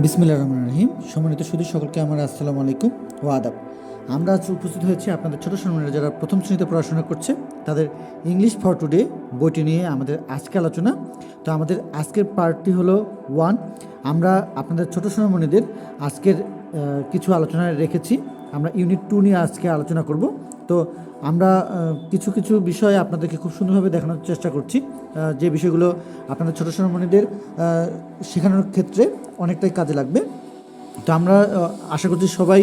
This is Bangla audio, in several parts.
বিসমিল্লা রহমান রহিম। সম্মানিত সুদী সকলকে আমার আসসালামু আলাইকুম ও আদাব। আমরা আজ উপস্থিত হয়েছি আপনাদের ছোটো সম্মানের যারা প্রথম শ্রেণীতে পড়াশোনা করছে, তাদের ইংলিশ ফর টুডে বইটি নিয়ে আমাদের আজকে আলোচনা। তো আমাদের আজকের পার্টটি হলো ওয়ান আমরা আপনাদের ছোটো সোনামণিদের আজকের কিছু আলোচনায় রেখেছি। আমরা ইউনিট টু নিয়ে আজকে আলোচনা করব। তো আমরা কিছু কিছু বিষয় আপনাদেরকে খুব সুন্দরভাবে দেখানোর চেষ্টা করছি। যে বিষয়গুলো আপনাদের ছোটো সোনামণিদের শেখানোর ক্ষেত্রে অনেকটাই কাজে লাগবে। তো আমরা আশা করছি সবাই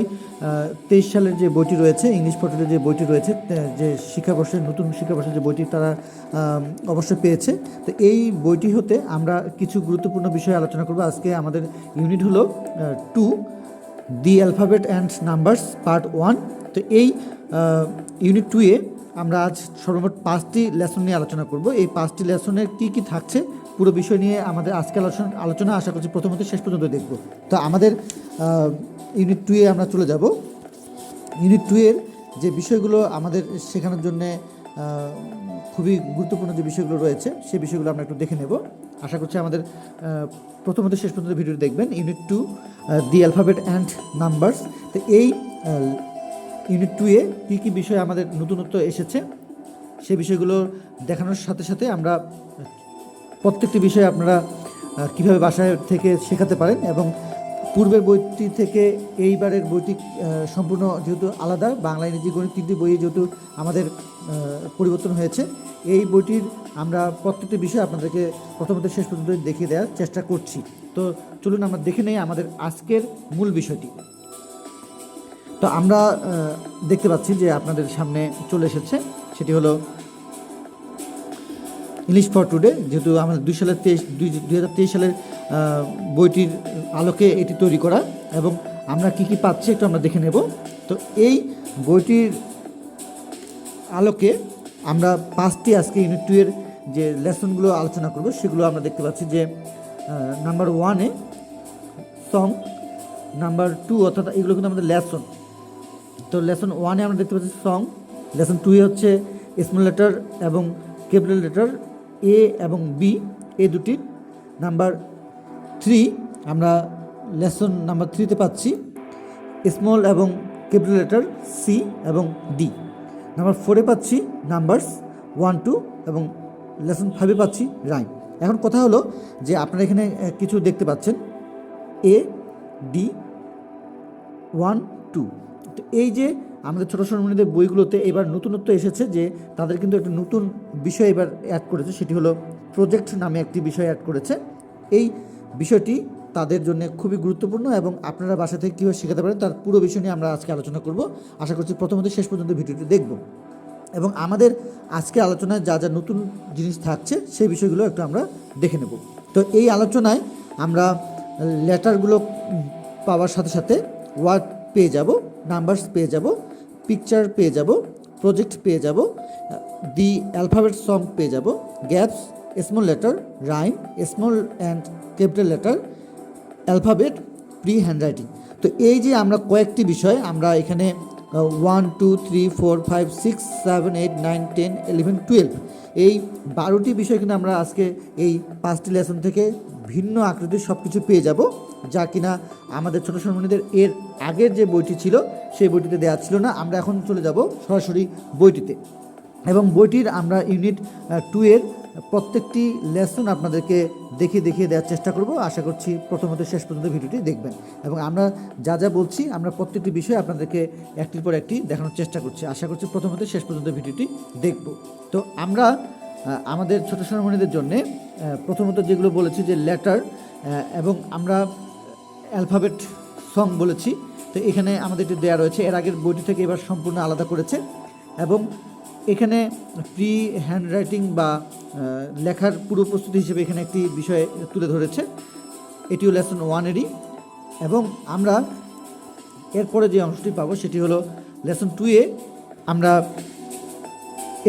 তেইশ সালের যে বইটি রয়েছে, ইংলিশ পটের যে বইটি রয়েছে যে শিক্ষাবর্ষের নতুন শিক্ষাবর্ষের যে বইটি তারা অবশ্যই পেয়েছে। তো এই বইটি হতে আমরা কিছু গুরুত্বপূর্ণ বিষয় আলোচনা করব। আজকে আমাদের ইউনিট হলো two the alphabet and numbers part one তো এই ইউনিট টুয়ে আমরা আজ সর্বমোট পাঁচটি লেসন নিয়ে আলোচনা করব। এই পাঁচটি লেসনের কি কি থাকছে পুরো বিষয় নিয়ে আমাদের আজকে আলোচনা আলোচনা আশা করছি প্রথমত শেষ পর্যন্ত দেখব। তো আমাদের ইউনিট টুয়ে আমরা চলে যাব। ইউনিট টুয়ের যে বিষয়গুলো আমাদের শেখানোর জন্য খুবই গুরুত্বপূর্ণ যে বিষয়গুলো রয়েছে সেই বিষয়গুলো আমরা একটু দেখে নেব। আশা করছি আমাদের প্রথমত শেষ পর্যন্ত ভিডিওটি দেখবেন। Unit two the alphabet and numbers তো এই ইউনিট টু এ কী কী বিষয় আমাদের নতুনত্ব এসেছে, সেই বিষয়গুলো দেখানোর সাথে সাথে আমরা প্রত্যেকটি বিষয় আপনারা কীভাবে বাসায় থেকে শেখাতে পারেন এবং পূর্বের বইটি থেকে এইবারের বইটি সম্পূর্ণ যেহেতু আলাদা, বাংলা ইংরেজি গণিত তিনটি বইয়ে যেহেতু আমাদের পরিবর্তন হয়েছে, এই বইটির আমরা প্রত্যেকটি বিষয় আপনাদেরকে প্রথমত শেষ পর্যন্ত দেখিয়ে দেওয়ার চেষ্টা করছি। তো চলুন আমরা দেখে নেই আমাদের আজকের মূল বিষয়টি। তো আমরা দেখতে পাচ্ছি যে আপনাদের সামনে চলে এসেছে। সেটি হলো ইংলিশ ফর টুডে যেহেতু আমাদের দুই সালের তেইশ, দুই দুই হাজার তেইশ সালের বইটির আলোকে এটি তৈরি করা এবং আমরা কি কি পাচ্ছি একটু আমরা দেখে নেব। তো এই বইটির আলোকে আমরা পাঁচটি আজকে ইউনিট টু এর যে লেসনগুলো আলোচনা করব, সেগুলো আমরা দেখতে পাচ্ছি যে নাম্বার ওয়ানে সং নাম্বার টু অর্থাৎ এগুলো কিন্তু আমাদের লেসন তো লেসন ওয়ানে আমরা দেখতে পাচ্ছি সং। লেসন টুয়ে হচ্ছে স্মল লেটার এবং ক্যাপিটাল লেটার এ এবং বি, এ দুটি। নাম্বার থ্রি, আমরা লেসন নাম্বার থ্রিতে পাচ্ছি স্মল এবং ক্যাপিটাল লেটার সি এবং ডি। নাম্বার ফোরে পাচ্ছি নাম্বারস ওয়ান, টু এবং লেসন ফাইভে পাচ্ছি রাইম। এখন কথা হলো যে আপনারা এখানে কিছু দেখতে পাচ্ছেন। A, D, one, two. তো এই যে আমাদের ছোটো সোনামণিদের বইগুলোতে এবার নতুনত্ব এসেছে যে তাদের কিন্তু একটা নতুন বিষয় এবার অ্যাড করেছে, সেটি হলো প্রজেক্ট নামে একটি বিষয় অ্যাড করেছে। এই বিষয়টি তাদের জন্য খুবই গুরুত্বপূর্ণ এবং আপনারা বাসা থেকে কীভাবে শেখাতে পারেন তার পুরো বিষয় নিয়ে আমরা আজকে আলোচনা করব। আশা করছি প্রথমত শেষ পর্যন্ত ভিডিওটি দেখব। এবং আমাদের আজকে আলোচনায় যা যা নতুন জিনিস থাকছে, সেই বিষয়গুলো একটু আমরা দেখে নেব। তো এই আলোচনায় আমরা লেটারগুলো পাওয়ার সাথে সাথে ওয়ার্ড পেয়ে যাব নাম্বারস পেয়ে যাব পিকচার পেয়ে যাব প্রজেক্ট পেয়ে যাব দি অ্যালফাবেট সং পেয়ে যাব gaps small letter rhyme small and capital letter alphabet pre handwriting তো এই যে আমরা কয়েকটি বিষয় আমরা এখানে one two three four five six seven eight nine ten eleven twelve এই বারোটি বিষয় কিন্তু আমরা আজকে এই পাঁচটি লেসন থেকে ভিন্ন আকৃতির সব কিছু পেয়ে যাব। যা কিনা আমাদের ছোটো সম্মানীদের এর আগের যে বইটি ছিল, সেই বইটিতে দেওয়া ছিল না। আমরা এখন চলে যাব সরাসরি বইটিতে। এবং বইটির আমরা ইউনিট টু এর প্রত্যেকটি লেসন আপনাদেরকে দেখিয়ে দেখিয়ে দেওয়ার চেষ্টা করব। আশা করছি প্রথমত শেষ পর্যন্ত ভিডিওটি দেখবেন। এবং আমরা যা যা বলছি, আমরা প্রত্যেকটি বিষয়ে আপনাদেরকে একটির পর একটি দেখানোর চেষ্টা করছি। আশা করছি প্রথমত শেষ পর্যন্ত ভিডিওটি দেখব। তো আমরা আমাদের ছোটো সোনামণিদের জন্যে প্রথমত যেগুলো বলেছি যে লেটার এবং আমরা অ্যালফাবেট সং বলেছি। তো এখানে আমাদের এটি দেওয়া রয়েছে। এর আগের বইটি থেকে এবার সম্পূর্ণ আলাদা করেছে। এবং এখানে প্রি হ্যান্ড রাইটিং বা লেখার পুরো প্রস্তুতি হিসেবে এখানে একটি বিষয় তুলে ধরেছে। এটিও লেসন ওয়ানেরই এবং আমরা এরপরে যে অংশটি পাবো সেটি হলো লেসন টুয়ে আমরা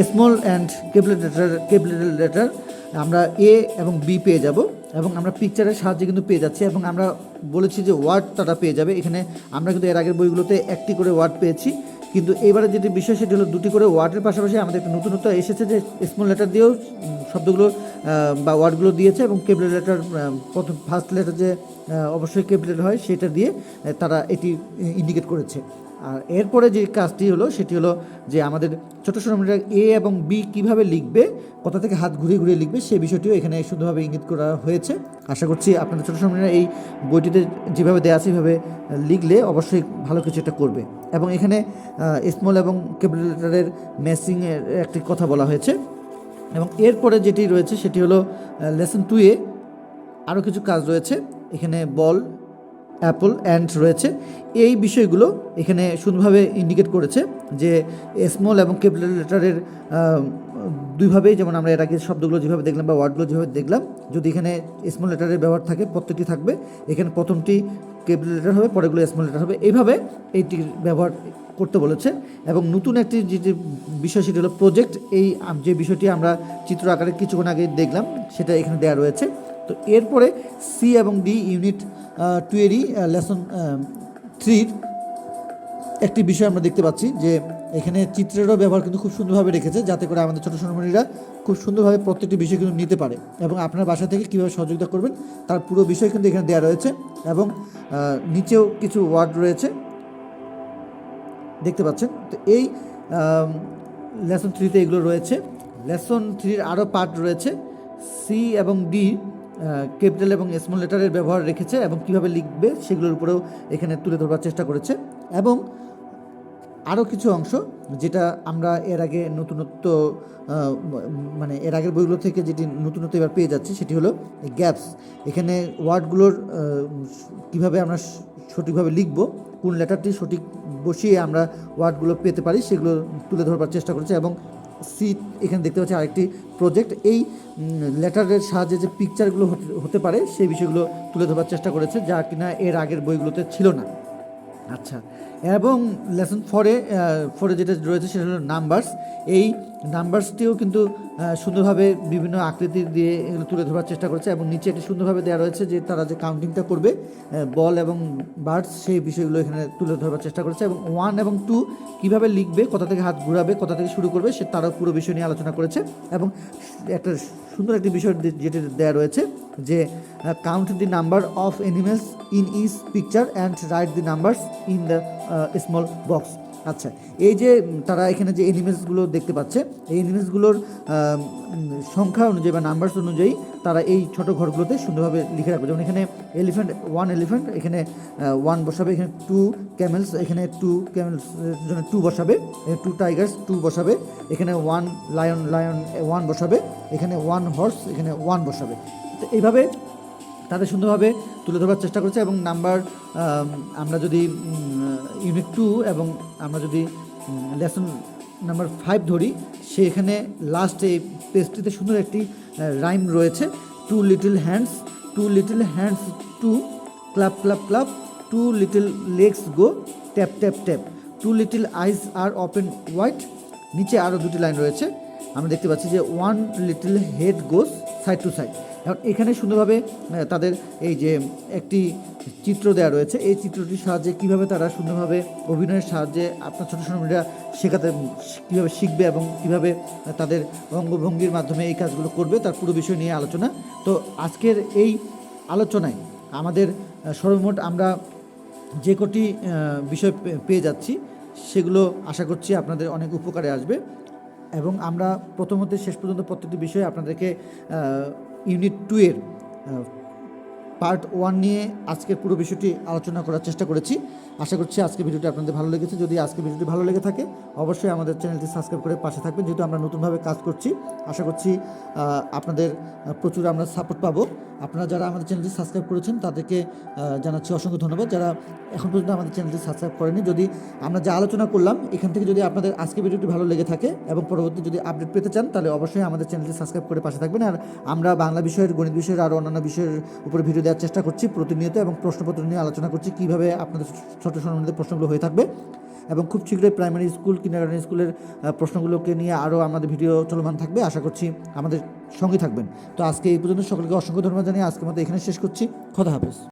small and capital letter capital letter আমরা এ এবং বি পেয়ে যাব। এবং আমরা পিকচারের সাহায্যে কিন্তু পেয়ে যাচ্ছি এবং আমরা বলেছি যে ওয়ার্ড তারা পেয়ে যাবে। এখানে আমরা কিন্তু এর আগের বইগুলোতে একটি করে ওয়ার্ড পেয়েছি। কিন্তু এবারে যেটি বিষয়, সেটি হলো দুটি করে ওয়ার্ডের পাশাপাশি আমাদের একটা নতুনত্ব এসেছে যে স্মল লেটার দিয়েও শব্দগুলো বা ওয়ার্ডগুলো দিয়েছে এবং কেবল লেটার প্রথম ফার্স্ট লেটার যে অবশ্যই লেটার হয়, সেটা দিয়ে তারা এটি ইন্ডিকেট করেছে। আর এরপরে যে কাজটি হলো, সেটি হলো যে আমাদের ছোট শ্রমিকরা এ এবং বি কীভাবে লিখবে, কোথা থেকে হাত ঘুরিয়ে ঘুরিয়ে লিখবে সেই বিষয়টিও এখানে সুন্দরভাবে ইঙ্গিত করা হয়েছে। আশা করছি আপনাদের ছোট শ্রমিকরা এই বইটিতে যেভাবে দেওয়া আছে, সেভাবে লিখলে অবশ্যই ভালো কিছু একটা করবে। এবং এখানে স্মল এবং ক্যাপিটালের ম্যাচিংয়ের একটি কথা বলা হয়েছে। এবং এরপরে যেটি রয়েছে, সেটি হলো লেসন টুয়ে আরও কিছু কাজ রয়েছে। এখানে বল অ্যাপল অ্যান্ড রয়েছে। এই বিষয়গুলো এখানে সুন্দরভাবে ইন্ডিকেট করেছে যে স্মল এবং ক্যাপিটাল লেটারের দুইভাবেই যেমন আমরা এর আগে শব্দগুলো যেভাবে দেখলাম বা ওয়ার্ডগুলো যেভাবে দেখলাম, যদি এখানে স্মল লেটারের ব্যবহার থাকে, প্রত্যেকটি থাকবে। এখানে প্রথমটি ক্যাপিটাল লেটার হবে পরেগুলো স্মল লেটার হবে। এইভাবে এইটির ব্যবহার করতে বলেছে এবং নতুন একটি যে যে বিষয় সেটি হলো প্রজেক্ট এই, যে বিষয়টি আমরা চিত্র আকারে কিছুক্ষণ আগে দেখলাম, সেটা এখানে দেওয়া রয়েছে। তো এরপরে সি এবং ডি ইউনিট টু এরই লেসন থ্রির একটি বিষয় আমরা দেখতে পাচ্ছি যে এখানে চিত্রেরও ব্যবহার কিন্তু খুব সুন্দরভাবে রেখেছে যাতে করে আমাদের ছোটো সোনামণিরা খুব সুন্দরভাবে প্রত্যেকটি বিষয় কিন্তু নিতে পারে এবং আপনার বাসা থেকে কীভাবে সহযোগিতা করবেন তার পুরো বিষয় কিন্তু এখানে দেওয়া রয়েছে এবং নিচেও কিছু ওয়ার্ড রয়েছে। দেখতে পাচ্ছেন? তো এই লেসন থ্রিতে এগুলো রয়েছে। লেসন থ্রির আরও পার্ট রয়েছে। সি এবং ডি ক্যাপিটাল এবং স্মল লেটারের ব্যবহার রেখেছে এবং কীভাবে লিখবে সেগুলোর উপরেও এখানে তুলে ধরবার চেষ্টা করেছে। এবং আরও কিছু অংশ যেটা আমরা এর আগে নতুনত্ব মানে এর আগের বইগুলো থেকে যেটি নতুনত্ব এবার পেয়ে যাচ্ছি সেটি হলো গ্যাপস এখানে ওয়ার্ডগুলোর কীভাবে আমরা সঠিকভাবে লিখব, কোন লেটারটি সঠিক বসিয়ে আমরা ওয়ার্ডগুলো পেতে পারি সেগুলো তুলে ধরবার চেষ্টা করেছে এবং সি এখানে দেখতে পাচ্ছি আরেকটি প্রজেক্ট এই লেটারের সাহায্যে যে পিকচারগুলো হতে- পারে, সেই বিষয়গুলো তুলে ধরার চেষ্টা করেছে, যা কিনা এর আগের বইগুলোতে ছিল না। আচ্ছা। এবং লেসন ফোরে ফোরে যেটা রয়েছে সেটা হলো নাম্বারস এই নাম্বারসটিও কিন্তু সুন্দরভাবে বিভিন্ন আকৃতি দিয়ে এগুলো তুলে ধরার চেষ্টা করেছে এবং নিচে একটি সুন্দরভাবে দেওয়া রয়েছে যে তারা যে কাউন্টিংটা করবে বল এবং বার্ডস সেই বিষয়গুলো এখানে তুলে ধরার চেষ্টা করেছে এবং ওয়ান এবং টু কীভাবে লিখবে, কোথা থেকে হাত ঘুরাবে, কোথা থেকে শুরু করবে, সে তারাও পুরো বিষয় নিয়ে আলোচনা করেছে এবং একটা সুন্দর একটি বিষয় যেটি দেওয়া রয়েছে যে count the number of animals in this picture and write the numbers in the small box আচ্ছা এই যে তারা এখানে যে এনিমেলসগুলো দেখতে পাচ্ছে, এই এনিমেলসগুলোর সংখ্যা অনুযায়ী বা নাম্বারস অনুযায়ী তারা এই ছোট ঘরগুলোতে সুন্দরভাবে লিখে রাখবে। যেমন এখানে এলিফ্যান্ট ওয়ান এলিফ্যান্ট এখানে ওয়ান বসাবে, এখানে টু ক্যামেলস এখানে টু ক্যামেলস জন্য টু বসাবে টু টাইগার্স টু বসাবে, এখানে ওয়ান লায়ন লায়ন ওয়ান বসাবে, এখানে ওয়ান হর্স এখানে ওয়ান বসাবে। তো এইভাবে তাদের সুন্দরভাবে তুলে ধরবার চেষ্টা করেছে এবং নাম্বার আমরা যদি ইউনিট টু এবং আমরা যদি লেসন নাম্বার ফাইভ ধরি, সেখানে লাস্ট এই পেজটিতে সুন্দর একটি রাইম রয়েছে two little hands two little hands two clap clap clap two little legs go tap tap tap two little eyes are open wide নিচে আরও দুটি লাইন রয়েছে, আমরা দেখতে পাচ্ছি যে one little head goes side to side এখন এখানে সুন্দরভাবে তাদের এই যে একটি চিত্র দেওয়া রয়েছে, এই চিত্রটির সাহায্যে কীভাবে তারা সুন্দরভাবে অভিনয়ের সাহায্যে আপনার ছোটো ছোটো মেয়েরা শেখাতে, কীভাবে শিখবে এবং কীভাবে তাদের অঙ্গভঙ্গির মাধ্যমে এই কাজগুলো করবে, তার পুরো বিষয় নিয়ে আলোচনা। তো আজকের এই আলোচনায় আমাদের সর্বমোট আমরা যে কটি বিষয় পেয়ে যাচ্ছি, সেগুলো আশা করছি আপনাদের অনেক উপকারে আসবে। এবং আমরা প্রথম হতে শেষ পর্যন্ত প্রত্যেকটি বিষয়ে আপনাদেরকে ইউনিট টু এর পার্ট ওয়ান নিয়ে আজকের পুরো বিষয়টি আলোচনা করার চেষ্টা করেছি। আশা করছি আজকের ভিডিওটি আপনাদের ভালো লেগেছে। যদি আজকের ভিডিওটি ভালো লেগে থাকে, অবশ্যই আমাদের চ্যানেলটি সাবস্ক্রাইব করে পাশে থাকবেন। যেহেতু আমরা নতুনভাবে কাজ করছি, আশা করছি আপনাদের প্রচুর আমরা সাপোর্ট পাবো। আপনারা যারা আমাদের চ্যানেলটি সাবস্ক্রাইব করেছেন, তাদেরকে জানাচ্ছি অসংখ্য ধন্যবাদ। যারা এখন পর্যন্ত আমাদের চ্যানেলটি সাবস্ক্রাইব করেনি, যদি আমরা যা আলোচনা করলাম, এখান থেকে যদি আপনাদের আজকের ভিডিওটি ভালো লেগে থাকে এবং পরবর্তী যদি আপডেট পেতে চান, তাহলে অবশ্যই আমাদের চ্যানেলটি সাবস্ক্রাইব করে পাশে থাকবেন। আর আমরা বাংলা বিষয়ের, গণিত বিষয়ের আরও অন্যান্য বিষয়ের উপরে ভিডিও দেওয়ার চেষ্টা করছি প্রতিনিয়ত এবং প্রশ্নপত্র নিয়ে আলোচনা করছি কীভাবে আপনাদের ছোট সম্বন্ধে প্রশ্নগুলো হয়ে থাকবে। এবং খুব শীঘ্রই প্রাইমারি স্কুল কিন্ডারগার্টেন স্কুলের প্রশ্নগুলোকে নিয়ে আরও আমাদের ভিডিও চলমান থাকবে। আশা করছি আমাদের সঙ্গে থাকবেন। তো আজকে এই পর্যন্ত সকলকে অসংখ্য ধন্যবাদ জানিয়ে আজকে মতো এখানে শেষ করছি। খোদা হাফেজ।